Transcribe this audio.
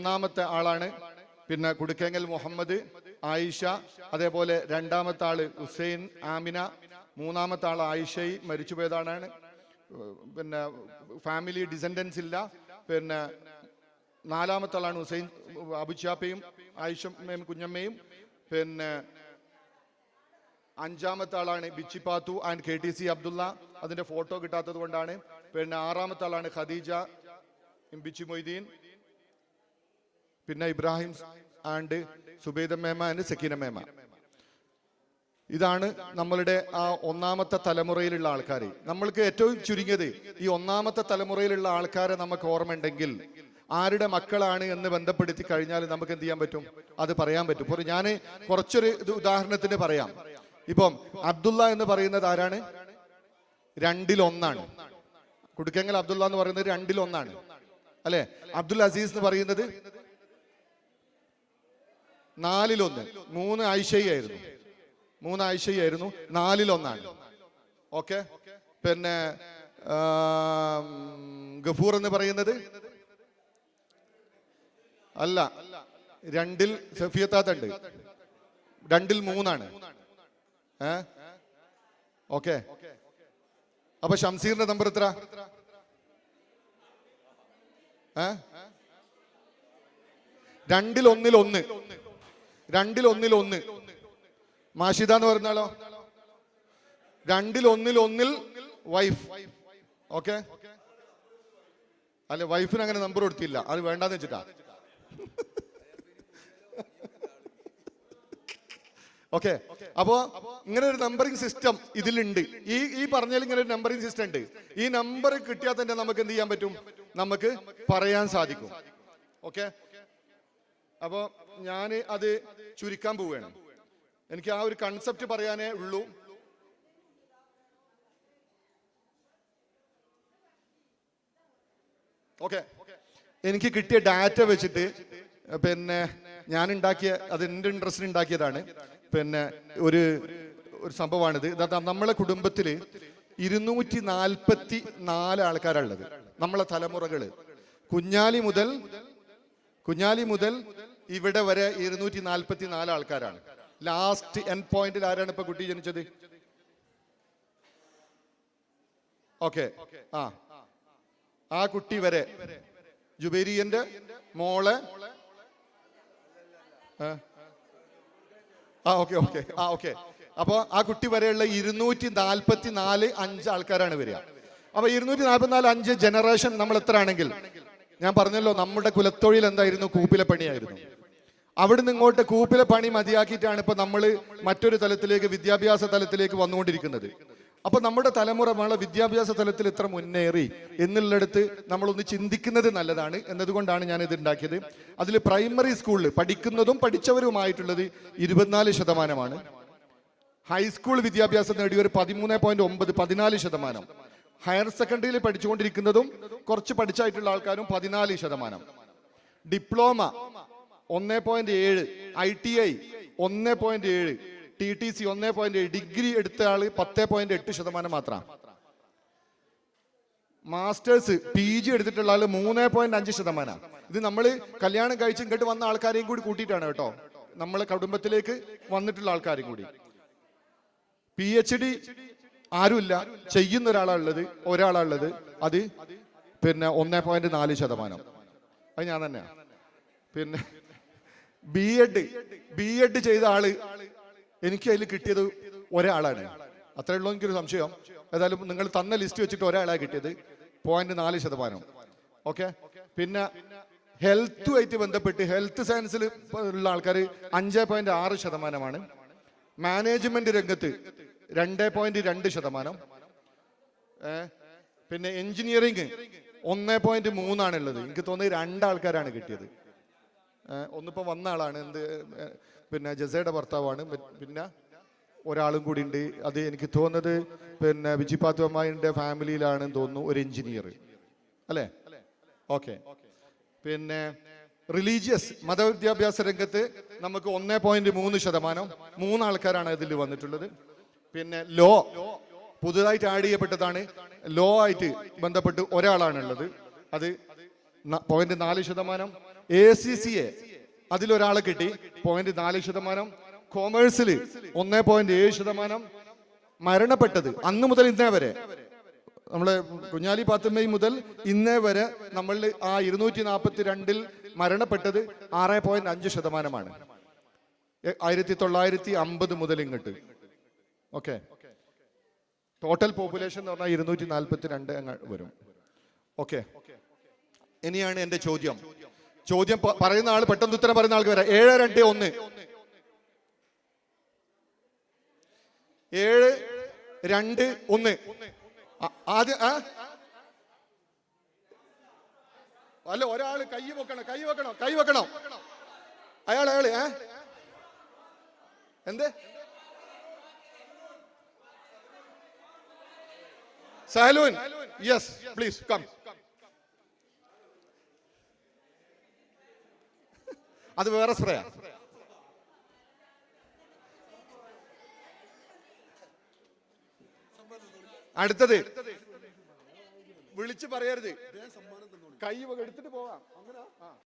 ഒന്നാമത്തെ ആളാണ്. പിന്നെ കുടുക്കേങ്ങൽ മുഹമ്മദ് ആയിഷ അതേപോലെ രണ്ടാമത്തെ ആൾ ഹുസൈൻ ആമിന മൂന്നാമത്തെ ആൾ ആയിഷയി മരിച്ചുപോയതാണ് പിന്നെ ഫാമിലി ഡിസെൻഡൻസ് ഇല്ല. പിന്നെ നാലാമത്തെ ആളാണ് ഹുസൈൻ അബുചാപ്പയും ആയിഷമ്മയും കുഞ്ഞമ്മയും. പിന്നെ അഞ്ചാമത്തെ ആളാണ് Bichipathu and K T C Abdulla. അതിന്റെ ഫോട്ടോ കിട്ടാത്തത് കൊണ്ടാണ്. പിന്നെ ആറാമത്തെ ആളാണ് ഖദീജ ബിച്ചി മൊയ്തീൻ. പിന്നെ ഇബ്രാഹിം ആൻഡ് സുബൈദ മേമ ആൻഡ് സക്കീന മേമ. ഇതാണ് നമ്മളുടെ ആ ഒന്നാമത്തെ തലമുറയിലുള്ള ആൾക്കാർ നമ്മൾക്ക് ഏറ്റവും ചുരുങ്ങിയത് ഈ ഒന്നാമത്തെ തലമുറയിലുള്ള ആൾക്കാരെ നമുക്ക് ഓർമ്മയുണ്ടെങ്കിൽ ആരുടെ മക്കളാണ് എന്ന് ബന്ധപ്പെടുത്തി കഴിഞ്ഞാൽ നമുക്ക് എന്ത് ചെയ്യാൻ പറ്റും? അത് പറയാൻ പറ്റും. ഇപ്പോൾ ഞാൻ കുറച്ചൊരു ഉദാഹരണത്തിന് പറയാം. ഇപ്പം അബ്ദുള്ള എന്ന് പറയുന്നത് ആരാണ്? രണ്ടിലൊന്നാണ്. കുടുക്കങ്ങൽ അബ്ദുള്ള എന്ന് പറയുന്നത് രണ്ടിലൊന്നാണ്. അല്ലെ? അബ്ദുൽ അസീസ് എന്ന് പറയുന്നത് നാലിലൊന്ന്. മൂന്ന് ആയിഷയായിരുന്നു മൂന്ന് ആയിഷയായിരുന്നു നാലിലൊന്നാണ്. ഓക്കെ? പിന്നെ ഗഫൂർ എന്ന് പറയുന്നത്? അല്ല. രണ്ടിൽ സഫിയത്താത്തുണ്ട്. രണ്ടിൽ മൂന്നാണ്. ഏ? ഓക്കെ. അപ്പൊ ഷംസീറിന്റെ നമ്പർ എത്ര? രണ്ടിൽ ഒന്നിൽ ഒന്ന് രണ്ടിൽ ഒന്നിൽ ഒന്ന്. മാഷിദ എന്ന് പറഞ്ഞാലോ? രണ്ടിൽ ഒന്നിൽ ഒന്നിൽ വൈഫ് ഓക്കെ അല്ലെ വൈഫിന് അങ്ങനെ നമ്പർ കൊടുത്തില്ല. അത് വേണ്ടാന്ന് വെച്ചിട്ടാ. ഓക്കെ അപ്പോ ഇങ്ങനെ ഒരു നമ്പറിംഗ് സിസ്റ്റം ഇതിലുണ്ട്. ഈ ഈ പറഞ്ഞതിൽ ഇങ്ങനെ ഒരു നമ്പറിംഗ് സിസ്റ്റം ഉണ്ട്. ഈ നമ്പർ കിട്ടിയാൽ തന്നെ നമുക്ക് എന്ത് ചെയ്യാൻ പറ്റും? നമുക്ക് പറയാൻ സാധിക്കും. ഓക്കെ അപ്പോ ഞാൻ അത് ചുരുക്കാൻ പോവുകയാണ്. എനിക്ക് ആ ഒരു കൺസെപ്റ്റ് പറയാനേ ഉള്ളൂ. ഓക്കെ എനിക്ക് കിട്ടിയ ഡാറ്റ വെച്ചിട്ട് പിന്നെ ഞാൻ ഉണ്ടാക്കിയ അത് എന്റെ ഇൻട്രസ്റ്റിന് ഉണ്ടാക്കിയതാണ്. പിന്നെ ഒരു ഒരു സംഭവമാണിത്. നമ്മളെ കുടുംബത്തിൽ ഇരുന്നൂറ്റി നാൽപ്പത്തി നാല് ആൾക്കാരുള്ളത് നമ്മളെ തലമുറകൾ. കുഞ്ഞാലി മുതൽ കുഞ്ഞാലി മുതൽ ഇവിടെ വരെ ഇരുന്നൂറ്റി നാൽപ്പത്തി നാല് ആൾക്കാരാണ് ലാസ്റ്റ് എൻ പോയിന്റിൽ ആരാണ് ഇപ്പൊ കുട്ടി ജനിച്ചത്? ഓക്കെ ആ. ആ കുട്ടി വരെ. ജുബേരിയന്റെ മോളെ. ആ? ഓക്കെ ഓക്കെ ആ ഓക്കെ അപ്പൊ ആ കുട്ടി വരെയുള്ള ഇരുന്നൂറ്റി നാൽപ്പത്തി നാല് അഞ്ച് ആൾക്കാരാണ് വരിക. അപ്പൊ ഇരുന്നൂറ്റി നാൽപ്പത്തി നാല് അഞ്ച് ജനറേഷൻ നമ്മൾ എത്ര ആണെങ്കിൽ ഞാൻ പറഞ്ഞല്ലോ നമ്മുടെ കുലത്തൊഴിൽ എന്തായിരുന്നു? കൂപ്പിലെ പണിയായിരുന്നു. അവിടുന്ന് ഇങ്ങോട്ട് കൂപ്പിലെ പണി മതിയാക്കിയിട്ടാണ് ഇപ്പൊ നമ്മൾ മറ്റൊരു തലത്തിലേക്ക് വിദ്യാഭ്യാസ തലത്തിലേക്ക് വന്നുകൊണ്ടിരിക്കുന്നത്. അപ്പൊ നമ്മുടെ തലമുറ നമ്മളെ വിദ്യാഭ്യാസ തലത്തിൽ ഇത്ര മുന്നേറി എന്നുള്ളിടത്ത് നമ്മളൊന്ന് ചിന്തിക്കുന്നത് നല്ലതാണ് എന്നതുകൊണ്ടാണ് ഞാൻ ഇത് ഉണ്ടാക്കിയത്. അതിൽ പ്രൈമറി സ്കൂളിൽ പഠിക്കുന്നതും പഠിച്ചവരുമായിട്ടുള്ളത് ഇരുപത്തിനാല് ശതമാനമാണ്. ഹൈസ്കൂൾ വിദ്യാഭ്യാസം നേടിയ ഒരു പതിമൂന്ന് പോയിന്റ് ഒമ്പത് പതിനാല് ശതമാനം. ഹയർ സെക്കൻഡറിയിൽ പഠിച്ചുകൊണ്ടിരിക്കുന്നതും കുറച്ച് പഠിച്ചായിട്ടുള്ള ആൾക്കാരും പതിനാല് ശതമാനം. ഡിപ്ലോമ ഒന്ന് പോയിന്റ് ഏഴ് ഐ ടി ഐ ഒന്ന് പോയിന്റ് ഏഴ് ടി ടി സി ഒന്ന് പോയിന്റ് ഏഴ് ഡിഗ്രി എടുത്ത ആൾ പത്ത് പോയിന്റ് എട്ട് ശതമാനം മാത്രമാണ് മാസ്റ്റേഴ്സ് പി ജി എടുത്തിട്ടുള്ള ആൾ മൂന്ന് പോയിന്റ് അഞ്ച് ശതമാനം. ഇത് നമ്മൾ കല്യാണം കഴിച്ച് ഇങ്ങോട്ട് വന്ന ആൾക്കാരെയും കൂടി കൂട്ടിയിട്ടാണ് കേട്ടോ. നമ്മളെ കുടുംബത്തിലേക്ക് വന്നിട്ടുള്ള ആൾക്കാരും കൂടി. പി എച്ച് ഡി ആരുമില്ല. ചെയ്യുന്ന ഒരാളുള്ളത് ഒരാളുള്ളത് അത് പിന്നെ ഒന്ന് പോയിന്റ് നാല് ശതമാനം. അത് ഞാൻ തന്നെയാ. പിന്നെ ബി എഡ് ബി എഡ് ചെയ്ത ആൾ എനിക്ക് അതിൽ കിട്ടിയത് ഒരാളാണ്. അത്രേ ഉള്ളൂ എനിക്കൊരു സംശയം. ഏതായാലും നിങ്ങൾ തന്ന ലിസ്റ്റ് വെച്ചിട്ട് ഒരാളാണ് കിട്ടിയത്. പോയിന്റ് നാല് ശതമാനം. ഓക്കെ പിന്നെ ഹെൽത്തുമായിട്ട് ബന്ധപ്പെട്ട് ഹെൽത്ത് സയൻസിൽ ഉള്ള ആൾക്കാർ അഞ്ച് പോയിന്റ് ആറ് ശതമാനമാണ്. മാനേജ്മെന്റ് രംഗത്ത് രണ്ട് പോയിന്റ് രണ്ട് ശതമാനം. പിന്നെ എഞ്ചിനീയറിംഗ് ഒന്ന് പോയിന്റ് മൂന്നാണുള്ളത് എനിക്ക് തോന്നുന്നത് രണ്ടാൾക്കാരാണ് കിട്ടിയത്. ഏ, ഒന്നിപ്പോ വന്ന ആളാണ്. എന്ത് പിന്നെ ജസയുടെ ഭർത്താവാണ്. പിന്നെ ഒരാളും കൂടി ഉണ്ട്. അത് എനിക്ക് തോന്നുന്നത് പിന്നെ വിജിപാത്തു അമ്മായിന്റെ ഫാമിലിയിലാണെന്ന് തോന്നുന്നു ഒരു എഞ്ചിനീയർ. അല്ലേ? ഓക്കെ. പിന്നെ റിലീജിയസ് മതവിദ്യാഭ്യാസ രംഗത്ത് നമുക്ക് ഒന്നേ പോയിന്റ് മൂന്ന് ശതമാനം മൂന്ന് ആൾക്കാരാണ് ഇതിൽ വന്നിട്ടുള്ളത്. പിന്നെ ലോ പുതുതായിട്ട് ആഡ് ചെയ്യപ്പെട്ടതാണ്. ലോ ആയിട്ട് ബന്ധപ്പെട്ട് ഒരാളാണുള്ളത്. അത് പോയിന്റ് നാല് ശതമാനം എ സി സി എ അതിലൊരാളെ കിട്ടി. പോയിന്റ് നാല് ശതമാനം. കോമേഴ്സിൽ ഒന്നേ പോയിന്റ് ഏഴ് ശതമാനം. മരണപ്പെട്ടത് അന്ന് മുതൽ ഇന്നേ വരെ. നമ്മളെ കുഞ്ഞാലി പാത്തുമ്മ മുതൽ ഇന്നേ വരെ നമ്മൾ ആ ഇരുന്നൂറ്റി നാൽപ്പത്തി രണ്ടിൽ മരണപ്പെട്ടത് ആറ് പോയിന്റ് അഞ്ച് ശതമാനമാണ്. ആയിരത്തി തൊള്ളായിരത്തി അമ്പത് മുതൽ ഇങ്ങോട്ട്. ഓക്കെ? ടോട്ടൽ പോപ്പുലേഷൻ എന്ന് പറഞ്ഞാൽ ഇരുന്നൂറ്റി നാൽപ്പത്തി രണ്ട് വരും. ഓക്കെ? ഇനിയാണ് എന്റെ ചോദ്യം. ചോദ്യം പറയുന്ന ആൾ പെട്ടെന്ന് ഉത്തരം പറയുന്ന ആൾക്ക് വരാം. ഏഴ് രണ്ട് ഒന്ന്. ഏഴ് രണ്ട് ഒന്ന്. ആദ്യം? അല്ല ഒരാൾ കൈ വെക്കണം കൈ വെക്കണം കൈ വെക്കണം. അയാൾ അയാൾ ഏ? എന്ത്? സഹലൂൻ. യെസ് പ്ലീസ് കം അത് വേറെ സ്പ്രേയാ. അടുത്തത്. വിളിച്ചു പറയരുത്. കൈ എടുത്തിട്ട് പോവാം അങ്ങനെ?